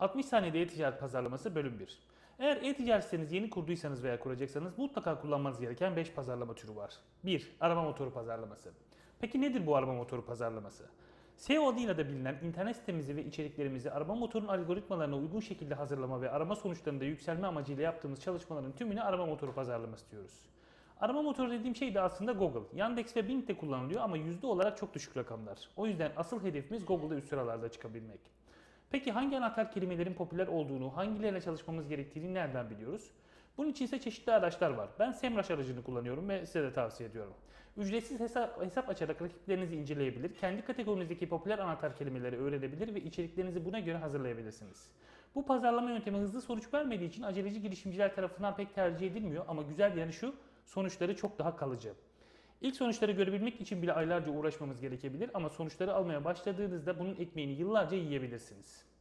60 saniyede e-ticaret pazarlaması bölüm 1. Eğer e-ticaret sitenizi yeni kurduysanız veya kuracaksanız mutlaka kullanmanız gereken 5 pazarlama türü var. 1. Arama motoru pazarlaması. Peki nedir bu arama motoru pazarlaması? SEO adıyla da bilinen internet sitemizi ve içeriklerimizi arama motorunun algoritmalarına uygun şekilde hazırlama ve arama sonuçlarında yükselme amacıyla yaptığımız çalışmaların tümüne arama motoru pazarlaması diyoruz. Arama motoru dediğim şey de aslında Google. Yandex ve Bing de kullanılıyor ama yüzde olarak çok düşük rakamlar. O yüzden asıl hedefimiz Google'da üst sıralarda çıkabilmek. Peki hangi anahtar kelimelerin popüler olduğunu, hangilerine çalışmamız gerektiğini nereden biliyoruz? Bunun için ise çeşitli araçlar var. Ben SEMrush aracını kullanıyorum ve size de tavsiye ediyorum. Ücretsiz hesap, hesap açarak rakiplerinizi inceleyebilir, kendi kategorinizdeki popüler anahtar kelimeleri öğrenebilir ve içeriklerinizi buna göre hazırlayabilirsiniz. Bu pazarlama yöntemi hızlı sonuç vermediği için aceleci girişimciler tarafından pek tercih edilmiyor ama güzel yanı şu, sonuçları çok daha kalıcı. İlk sonuçları görebilmek için bile aylarca uğraşmamız gerekebilir ama sonuçları almaya başladığınızda bunun ekmeğini yıllarca yiyebilirsiniz.